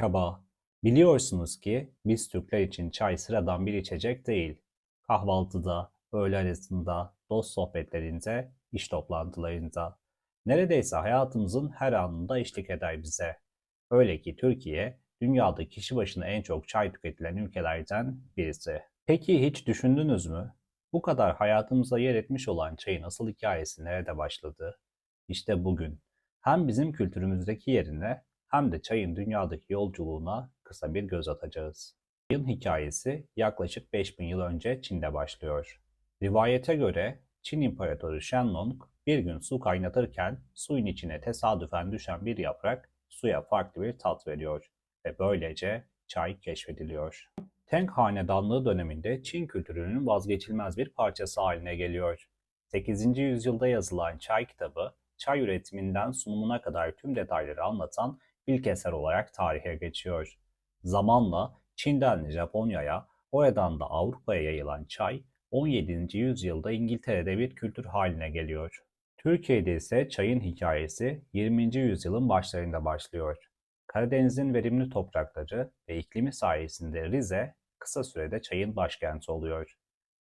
Merhaba. Biliyorsunuz ki biz Türkler için çay sıradan bir içecek değil. Kahvaltıda, öğle arasında, dost sohbetlerinde, iş toplantılarında. Neredeyse hayatımızın her anında eşlik eder bize. Öyle ki Türkiye, dünyada kişi başına en çok çay tüketilen ülkelerden birisi. Peki hiç düşündünüz mü? Bu kadar hayatımıza yer etmiş olan çayın asıl hikayesi nerede başladı? İşte bugün hem bizim kültürümüzdeki yerine hem de çayın dünyadaki yolculuğuna kısa bir göz atacağız. Çayın hikayesi yaklaşık 5000 yıl önce Çin'de başlıyor. Rivayete göre Çin İmparatoru Shenlong bir gün su kaynatırken suyun içine tesadüfen düşen bir yaprak suya farklı bir tat veriyor ve böylece çay keşfediliyor. Tang Hanedanlığı döneminde Çin kültürünün vazgeçilmez bir parçası haline geliyor. 8. yüzyılda yazılan çay kitabı, çay üretiminden sunumuna kadar tüm detayları anlatan ilk eser olarak tarihe geçiyor. Zamanla Çin'den Japonya'ya, oradan da Avrupa'ya yayılan çay, 17. yüzyılda İngiltere'de bir kültür haline geliyor. Türkiye'de ise çayın hikayesi 20. yüzyılın başlarında başlıyor. Karadeniz'in verimli toprakları ve iklimi sayesinde Rize kısa sürede çayın başkenti oluyor.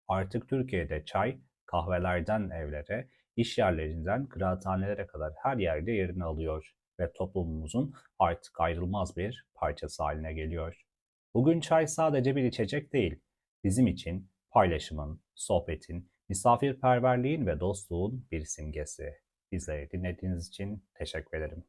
Artık Türkiye'de çay kahvelerden evlere, iş yerlerinden kıraathanelere kadar her yerde yerini alıyor ve toplumumuzun artık ayrılmaz bir parçası haline geliyor. Bugün çay sadece bir içecek değil, bizim için paylaşımın, sohbetin, misafirperverliğin ve dostluğun bir simgesi. Bizleri dinlediğiniz için teşekkür ederim.